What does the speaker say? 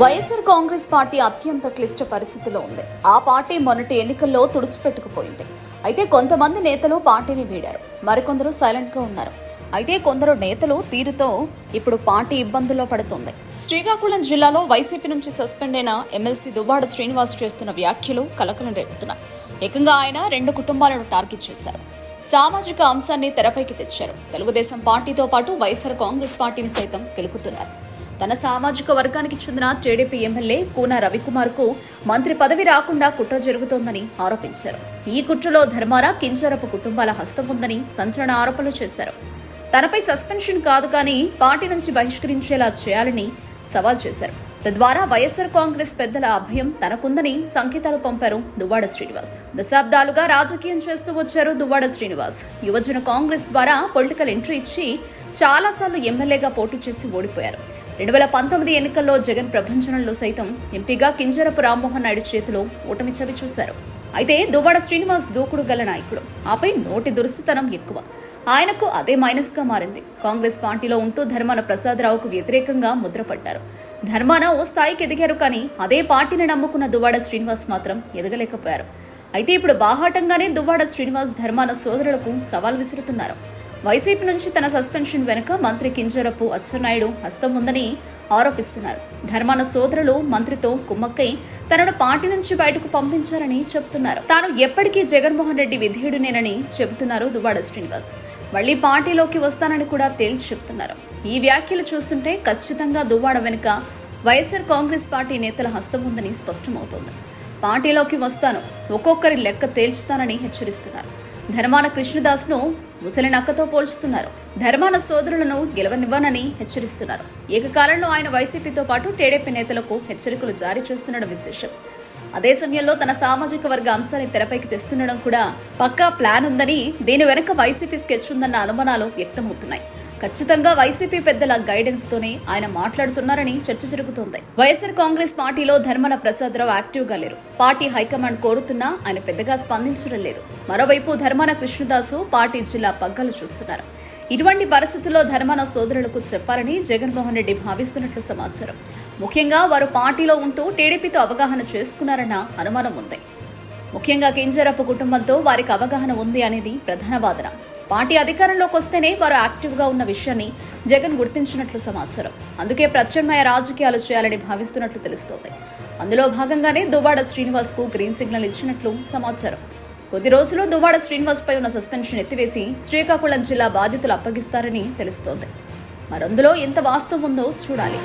YSR Congress party అత్యంత క్లిష్ట పరిస్థితిలో ఉంది. ఆ పార్టీ మొన్నటి ఎన్నికల్లో తుడిచిపెట్టుకుపోయింది. అయితే కొంతమంది నేతలు పార్టీని వీడారు. మరికొందరు సైలెంట్గా ఉన్నారు. అయితే కొందరు నేతలు తీరుతో ఇప్పుడు పార్టీ ఇబ్బందుల్లో పడుతోంది. శ్రీకాకుళం జిల్లాలో వైసీపీ నుంచి సస్పెండ్ అయిన ఎమ్మెల్సీ దువ్వాడ శ్రీనివాస్ చేస్తున్న వ్యాఖ్యలు కలకలం రేపుతున్నాయి. ఏకంగా ఆయన రెండు కుటుంబాలను టార్గెట్ చేశారు. సామాజిక అంశాన్ని తెరపైకి తెచ్చారు. తెలుగుదేశం పార్టీతో పాటు వైఎస్ఆర్ కాంగ్రెస్ పార్టీని సైతం గెలుకుతున్నారు. తన సామాజిక వర్గానికి చెందిన టీడీపీ ఎమ్మెల్యే కూన రవికుమార్కు మంత్రి పదవి రాకుండా కుట్ర జరుగుతోందని ఆరోపించారు. ఈ కుట్రలో ధర్మార కింజరపు కుటుంబాల హస్తం ఉందని సంచలన ఆరోపణలు చేశారు. తనపై సస్పెన్షన్ కాదు కానీ పార్టీ నుంచి బహిష్కరించేలా చేయాలని సవాల్ చేశారు. తద్వారా వైఎస్ఆర్ కాంగ్రెస్ పెద్దల అభయం తనకుందని సంకేతాలు పంపారు దువ్వాడ శ్రీనివాస్. దశాబ్దాలుగా రాజకీయం చేస్తూ వచ్చారు దువ్వాడ శ్రీనివాస్. యువజన కాంగ్రెస్ ద్వారా పొలిటికల్ ఎంట్రీ ఇచ్చి చాలాసార్లు ఎమ్మెల్యేగా పోటీ చేసి ఓడిపోయారు. రెండు వేల పంతొమ్మిది ఎన్నికల్లో జగన్ ప్రభంజనంలో సైతం ఎంపీగా కింజరపు రామ్మోహన్ నాయుడు చేతిలో ఓటమి చవి చూశారు. అయితే దువ్వాడ శ్రీనివాస్ దూకుడు గల నాయకుడు. ఆపై నోటి దురుస్తుతనం ఎక్కువ. ఆయనకు అదే మైనస్గా మారింది. కాంగ్రెస్ పార్టీలో ఉంటూ ధర్మాన ప్రసాదరావుకు వ్యతిరేకంగా ముద్రపడ్డారు. ధర్మాన ఓ స్థాయికి ఎదిగారు కానీ అదే పార్టీని నమ్ముకున్న దువ్వాడ శ్రీనివాస్ మాత్రం ఎదగలేకపోయారు. అయితే ఇప్పుడు బాహాటంగానే దువ్వాడ శ్రీనివాస్ ధర్మాన సోదరులకు సవాల్ విసురుతున్నారు. వైసీపీ నుంచి తన సస్పెన్షన్ వెనుక మంత్రి కింజరపు అచ్చెన్నాయుడు హస్తం ఉందని ఆరోపిస్తున్నారు. ధర్మాన సోదరులు మంత్రితో కుమ్మక్కై తనను పార్టీ నుంచి బయటకు పంపించారని చెబుతున్నారు. తాను ఎప్పటికీ జగన్మోహన్ రెడ్డి విధేయుడినేనని చెబుతున్నారు దువ్వాడ శ్రీనివాస్. మళ్ళీ పార్టీలోకి వస్తానని కూడా తేల్చి చెప్తున్నారు ఈ వ్యాఖ్యలు చూస్తుంటే ఖచ్చితంగా దువ్వాడ వెనుక వైఎస్ఆర్ కాంగ్రెస్ పార్టీ నేతల హస్తం ఉందని స్పష్టమవుతోంది. పార్టీలోకి వస్తాను ఒక్కొక్కరి లెక్క తేల్చుతానని హెచ్చరిస్తున్నారు. ధర్మాన కృష్ణదాస్ను ముసలి నక్కతో పోల్చుతున్నారు. ధర్మాన సోదరులను గెలవనివ్వనని హెచ్చరిస్తున్నారు. ఏకకాలంలో ఆయన వైసీపీతో పాటు టీడీపీ నేతలకు హెచ్చరికలు జారీ చేస్తుండడం విశేషం. అదే సమయంలో తన సామాజిక వర్గ అంశాన్ని తెరపైకి తెస్తుండడం కూడా పక్కా ప్లాన్ ఉందని దీని వెనుక వైసీపీ స్కెచ్ ఉందన్న అనుమానాలు వ్యక్తమవుతున్నాయి. ఖచ్చితంగా వైసీపీ పెద్దల గైడెన్స్ తోనే ఆయన మాట్లాడుతున్నారని చర్చ జరుగుతోంది. వైఎస్ఆర్ కాంగ్రెస్ పార్టీలో ధర్మన ప్రసాదరావు యాక్టివ్గా లేరు. పార్టీ హైకమాండ్ కోరుతున్నా ఆయన పెద్దగా స్పందించడం లేదు. మరోవైపు ధర్మన కృష్ణదాసు పార్టీ జిల్లా పగ్గాలు చూస్తున్నారు. ఇటువంటి పరిస్థితుల్లో ధర్మాన సోదరులకు చెప్పాలని జగన్మోహన్ రెడ్డి భావిస్తున్నట్లు సమాచారం. ముఖ్యంగా వారు పార్టీలో ఉంటూ టీడీపీతో అవగాహన చేసుకున్నారన్న అనుమానం ఉంది. ముఖ్యంగా కింజరప్ప కుటుంబంతో వారికి అవగాహన ఉంది అనేది ప్రధాన వాదన. పార్టీ అధికారంలోకి వస్తేనే వారు యాక్టివ్గా ఉన్న విషయాన్ని జగన్ గుర్తించినట్లు సమాచారం. అందుకే ప్రత్యామ్నాయ రాజకీయాలు చేయాలని భావిస్తున్నట్లు తెలుస్తోంది. అందులో భాగంగానే దువ్వాడ శ్రీనివాస్కు గ్రీన్ సిగ్నల్ ఇచ్చినట్లు సమాచారం. కొద్ది రోజులు దువ్వాడ శ్రీనివాస్ పై ఉన్న సస్పెన్షన్ ఎత్తివేసి శ్రీకాకుళం జిల్లా బాధితులు అప్పగిస్తారని తెలుస్తోంది. మరందులో ఎంత వాస్తవం ఉందో చూడాలి.